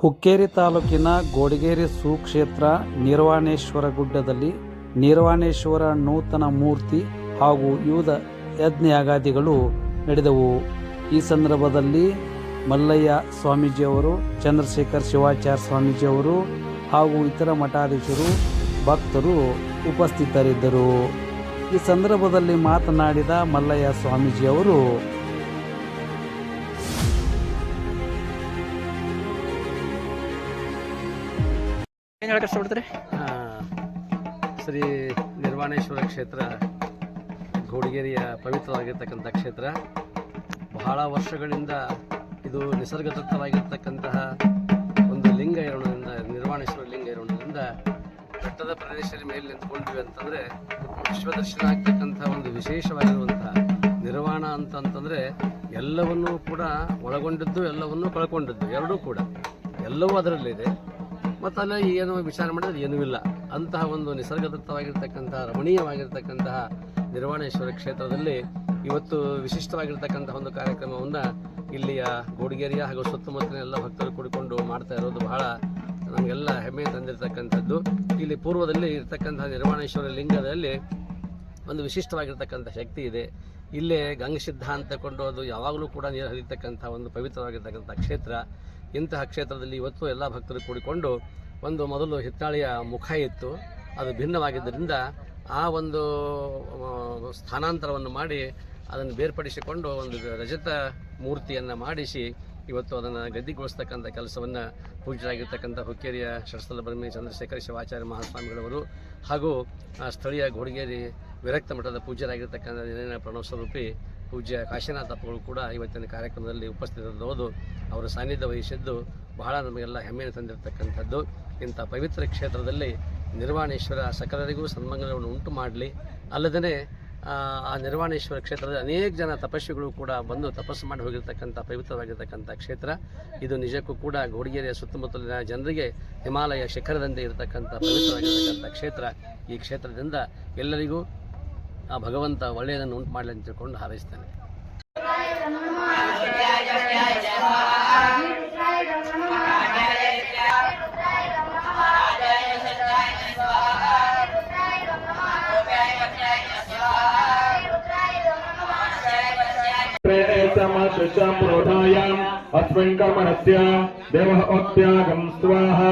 ಹುಕ್ಕೇರಿ ತಾಲೂಕಿನ ಗೋಡಿಗೇರಿ ಸುಕ್ಷೇತ್ರ ನಿರ್ವಾಣೇಶ್ವರ ಗುಡ್ಡದಲ್ಲಿ ನಿರ್ವಾಣೇಶ್ವರ ನೂತನ ಮೂರ್ತಿ ಹಾಗೂ ವಿವಿಧ ಯಜ್ಞಯಾಗಾದಿಗಳು ನಡೆದವು. ಈ ಸಂದರ್ಭದಲ್ಲಿ ಮಲ್ಲಯ್ಯ ಸ್ವಾಮೀಜಿಯವರು, ಚಂದ್ರಶೇಖರ್ ಶಿವಾಚಾರ್ಯ ಸ್ವಾಮೀಜಿಯವರು ಹಾಗೂ ಇತರ ಮಠಾಧೀಶರು, ಭಕ್ತರು ಉಪಸ್ಥಿತರಿದ್ದರು. ಈ ಸಂದರ್ಭದಲ್ಲಿ ಮಾತನಾಡಿದ ಮಲ್ಲಯ್ಯ ಸ್ವಾಮೀಜಿಯವರು ಏನು ಹೇಳಕ್ಕೆ ಇಷ್ಟಪಡ್ತೀರಿ ಶ್ರೀ ನಿರ್ವಾಣೇಶ್ವರ ಕ್ಷೇತ್ರ, ಗೋಡಿಗೇರಿಯ ಪವಿತ್ರವಾಗಿರ್ತಕ್ಕಂಥ ಕ್ಷೇತ್ರ. ಬಹಳ ವರ್ಷಗಳಿಂದ ಇದು ನಿಸರ್ಗದತ್ತವಾಗಿರ್ತಕ್ಕಂತಹ ಒಂದು ಲಿಂಗ ಇರೋಣದಿಂದ ನಿರ್ವಾಣೇಶ್ವರ ಲಿಂಗ ಇರೋಣದಿಂದ ಬೆಟ್ಟದ ಪ್ರದೇಶದ ಮೇಲೆ ನಿಂತ್ಕೊಂಡ್ವಿ ಅಂತಂದರೆ ವಿಶ್ವದರ್ಶನ ಆಗ್ತಕ್ಕಂಥ ಒಂದು ವಿಶೇಷವಾಗಿರುವಂಥ ನಿರ್ವಾಣ ಅಂತಂತಂದರೆ ಎಲ್ಲವನ್ನೂ ಕೂಡ ಒಳಗೊಂಡಿದ್ದು, ಎಲ್ಲವನ್ನೂ ಕಳ್ಕೊಂಡಿದ್ದು, ಎರಡೂ ಕೂಡ. ಎಲ್ಲವೂ ಅದರಲ್ಲಿದೆ. ಮತ್ತು ಅಲ್ಲಿ ಏನು ವಿಚಾರ ಮಾಡಿದ್ರೆ ಏನೂ ಇಲ್ಲ. ಅಂತಹ ಒಂದು ನಿಸರ್ಗದತ್ತವಾಗಿರ್ತಕ್ಕಂತಹ ರಮಣೀಯವಾಗಿರ್ತಕ್ಕಂತಹ ನಿರ್ವಾಣೇಶ್ವರ ಕ್ಷೇತ್ರದಲ್ಲಿ ಇವತ್ತು ವಿಶಿಷ್ಟವಾಗಿರ್ತಕ್ಕಂತಹ ಒಂದು ಕಾರ್ಯಕ್ರಮವನ್ನು ಇಲ್ಲಿಯ ಗೋಡಿಗೇರಿಯ ಹಾಗೂ ಸುತ್ತಮುತ್ತಲಿನ ಎಲ್ಲ ಭಕ್ತರು ಕೂಡಿಕೊಂಡು ಮಾಡ್ತಾ ಇರೋದು ಬಹಳ ನಮಗೆಲ್ಲ ಹೆಮ್ಮೆ ತಂದಿರತಕ್ಕಂಥದ್ದು. ಇಲ್ಲಿ ಪೂರ್ವದಲ್ಲಿ ಇರ್ತಕ್ಕಂತಹ ನಿರ್ವಾಣೇಶ್ವರ ಲಿಂಗದಲ್ಲಿ ಒಂದು ವಿಶಿಷ್ಟವಾಗಿರ್ತಕ್ಕಂಥ ಶಕ್ತಿ ಇದೆ. ಇಲ್ಲೇ ಗಂಗಸಿದ್ಧ ಅಂತ ಕೊಂಡು ಅದು ಯಾವಾಗಲೂ ಕೂಡ ನೀರು ಹರಿತಕ್ಕಂಥ ಒಂದು ಪವಿತ್ರವಾಗಿರ್ತಕ್ಕಂಥ ಕ್ಷೇತ್ರ. ಇಂತಹ ಕ್ಷೇತ್ರದಲ್ಲಿ ಇವತ್ತು ಎಲ್ಲ ಭಕ್ತರು ಕೂಡಿಕೊಂಡು ಒಂದು ಮೊದಲು ಹಿತ್ತಾಳೆಯ ಮುಖ ಇತ್ತು. ಅದು ಭಿನ್ನವಾಗಿದ್ದರಿಂದ ಆ ಒಂದು ಸ್ಥಾನಾಂತರವನ್ನು ಮಾಡಿ ಅದನ್ನು ಬೇರ್ಪಡಿಸಿಕೊಂಡು ಒಂದು ರಜತ ಮೂರ್ತಿಯನ್ನು ಮಾಡಿಸಿ ಇವತ್ತು ಅದನ್ನು ಗದ್ದಿಗೊಳಿಸ್ತಕ್ಕಂಥ ಕೆಲಸವನ್ನು ಪೂಜ್ಯರಾಗಿರ್ತಕ್ಕಂಥ ಹುಕ್ಕೇರಿಯ ಶರಸ್ಥಲ ಬ್ರಹ್ಮಿ ಚಂದ್ರಶೇಖರ ಶಿವಾಚಾರ್ಯ ಮಹಾಸ್ವಾಮಿಗಳವರು ಹಾಗೂ ಸ್ಥಳೀಯ ಗೋಡಿಗೇರಿ ವಿರಕ್ತ ಮಠದ ಪೂಜ್ಯರಾಗಿರ್ತಕ್ಕಂಥ ಪ್ರಣವ ಸ್ವರೂಪಿ ಪೂಜ್ಯ ಕಾಶಿನಾಥ ಅಪ್ಪಗಳು ಕೂಡ ಇವತ್ತಿನ ಕಾರ್ಯಕ್ರಮದಲ್ಲಿ ಉಪಸ್ಥಿತರಾದವರು ಅವರ ಸಾನ್ನಿಧ್ಯ ವಹಿಸಿದ್ದು ಬಹಳ ನಮಗೆಲ್ಲ ಹೆಮ್ಮೆಯನ್ನು ತಂದಿರತಕ್ಕಂಥದ್ದು. ಇಂಥ ಪವಿತ್ರ ಕ್ಷೇತ್ರದಲ್ಲಿ ನಿರ್ವಾಣೇಶ್ವರ ಸಕಲರಿಗೂ ಸನ್ಮಂಗಲವನ್ನು ಉಂಟು ಮಾಡಲಿ. ಅಲ್ಲದೇ ಆ ನಿರ್ವಾಣೇಶ್ವರ ಕ್ಷೇತ್ರದ ಅನೇಕ ಜನ ತಪಸ್ವಿಗಳು ಕೂಡ ಬಂದು ತಪಸ್ಸು ಮಾಡಿ ಹೋಗಿರ್ತಕ್ಕಂಥ, ಪವಿತ್ರವಾಗಿರ್ತಕ್ಕಂಥ ಕ್ಷೇತ್ರ. ಇದು ನಿಜಕ್ಕೂ ಕೂಡ ಗೋಡಿಗೆರೆಯ ಸುತ್ತಮುತ್ತಲಿನ ಜನರಿಗೆ ಹಿಮಾಲಯ ಶಿಖರದಂತೆ ಇರತಕ್ಕಂಥ ಪವಿತ್ರವಾಗಿರ್ತಕ್ಕಂಥ ಕ್ಷೇತ್ರ. ಈ ಕ್ಷೇತ್ರದಿಂದ ಎಲ್ಲರಿಗೂ ಆ ಭಗವಂತ ಒಳ್ಳೆಯದನ್ನು ಉಂಟು ಮಾಡಲಿ ಅಂತ ತಿಳ್ಕೊಂಡು ಹಾರೈಸ್ತೇನೆ प्रेतमशुषं प्रोधायाम् अस्मिन् कर्मणस्य देवः ओत्यागं स्वाहा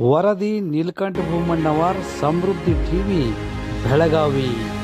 ವರದಿ ನೀಲಕಂಠ ಭೂಮಣ್ಣವರ್ ಸಮೃದ್ಧಿ ಟಿವಿ ಬೆಳಗಾವಿ.